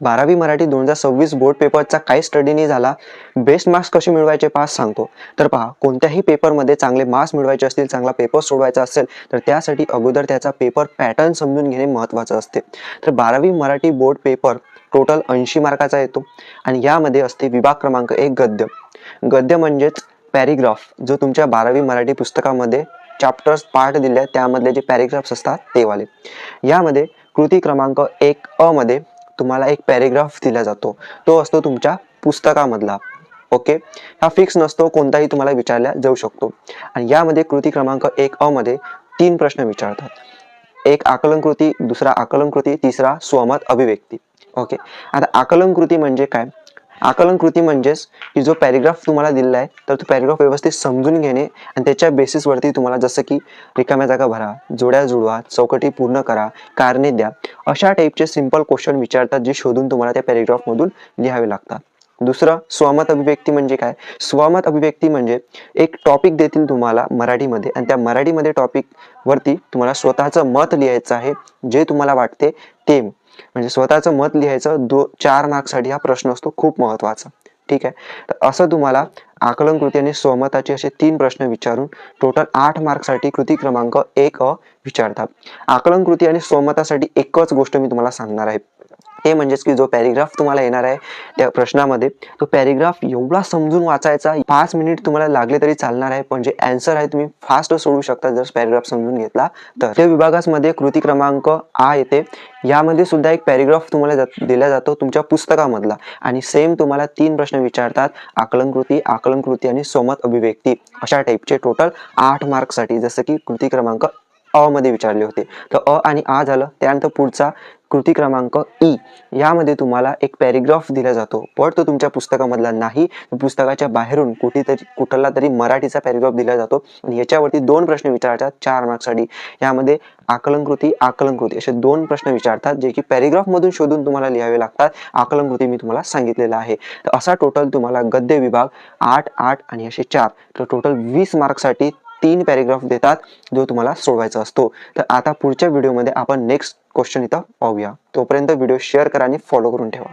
बारावी मराठी दोन हजार सव्वीस बोर्ड पेपरचा काही स्टडी नाही झाला. बेस्ट मार्क्स कसे मिळवायचे पास सांगतो. तर पहा कोणत्याही पेपरमध्ये चांगले मार्क्स मिळवायचे असतील चांगला पेपर सोडवायचा असेल तर त्यासाठी अगोदर त्याचा पेपर पॅटर्न समजून घेणे महत्त्वाचं असते. तर बारावी मराठी बोर्ड पेपर टोटल ऐंशी मार्काचा येतो. आणि यामध्ये असते विभाग क्रमांक एक गद्य. गद्य म्हणजेच पॅरिग्राफ जो तुमच्या बारावी मराठी पुस्तकामध्ये चॅप्टर्स पार्ट दिले त्यामधले जे पॅरिग्राफ्स असतात ते वाले यामध्ये कृती क्रमांक एक अ मध्ये तुम्हाला एक पॅरेग्राफ दिला जातो. तो असतो तुमच्या पुस्तकामधला. ओके हा फिक्स नसतो कोणताही तुम्हाला विचारला जाऊ शकतो. आणि यामध्ये कृती क्रमांक एक अ मध्ये तीन प्रश्न विचारतात. एक आकलन कृती दुसरा आकलन कृती तिसरा स्वमत अभिव्यक्ती. ओके आता आकलन कृती म्हणजे काय? आकलन कृती म्हणजेच की जो पॅरेग्राफ तुम्हाला दिलेला आहे तर तो पॅरेग्राफ व्यवस्थित समजून घेणे आणि त्याच्या बेसिसवरती तुम्हाला जसं की रिकाम्या जागा भरा जोड्या जुळवा चौकटी पूर्ण करा कारणे द्या अशा टाईपचे सिंपल क्वेश्चन विचारतात जे शोधून तुम्हाला त्या पॅरेग्राफमधून लिहावे लागतात. दुसरं स्वमत अभिव्यक्ती म्हणजे काय? स्वमत अभिव्यक्ती म्हणजे एक टॉपिक देतील तुम्हाला मराठीमध्ये आणि त्या मराठीमध्ये टॉपिक वरती तुम्हाला स्वतःचं मत लिहायचं आहे जे तुम्हाला वाटते ते. म्हणजे स्वतःचं मत लिहायचं दो चार मार्क्ससाठी हा प्रश्न असतो खूप महत्त्वाचा. ठीक आहे? तर असं तुम्हाला आकलन कृती आणि स्वमताचे असे तीन प्रश्न विचारून टोटल आठ मार्कसाठी कृती क्रमांक एक अ विचारतात. आकलन कृती आणि स्वमतासाठी एकच गोष्ट मी तुम्हाला सांगणार आहे. ते म्हणजेच की जो पॅरेग्राफ तुम्हाला येणार आहे त्या प्रश्नामध्ये तो पॅरेग्राफ एवढा समजून वाचायचा पाच मिनिट तुम्हाला लागले तरी चालणार आहे पण जे अँसर आहे तुम्ही फास्ट सोडू शकता जर पॅरेग्राफ समजून घेतला तर. त्या विभागामध्ये कृती क्रमांक आ येते. यामध्ये सुद्धा एक पॅरेग्राफ तुम्हाला जात- दिला जातो तुमच्या पुस्तकामधला आणि सेम तुम्हाला तीन प्रश्न विचारतात आकलन कृती कृती आणि सोमत अभिव्यक्ती. अशा टाईपचे टोटल आठ मार्कसाठी जसं की कृती क्रमांक अ मध्ये विचारले होते. तर अ आणि आ झालं त्यानंतर पुढचा कृती क्रमांक ई यामध्ये तुम्हाला एक पॅरेग्राफ दिला जातो पण तो तुमच्या पुस्तकामधला नाही. पुस्तकाच्या बाहेरून कुठेतरी कुठला तरी मराठीचा पॅरेग्राफ दिला जातो. आणि याच्यावरती दोन प्रश्न विचारतात चार मार्क्ससाठी. यामध्ये आकलनकृती आकलनकृती असे दोन प्रश्न विचारतात जे की पॅरेग्राफमधून शोधून तुम्हाला लिहावे लागतात. आकलनकृती मी तुम्हाला सांगितलेलं आहे. तर असा टोटल तुम्हाला गद्य विभाग आठ आठ आणि असे चार. तर टोटल वीस मार्क्ससाठी तीन पॅरेग्राफ देतात जो तुम्हाला सोडवायचा असतो. तर आता पुढच्या व्हिडिओमध्ये आपण नेक्स्ट क्वेश्चन इथं पाहूया. तोपर्यंत व्हिडिओ शेअर करा आणि फॉलो करून ठेवा.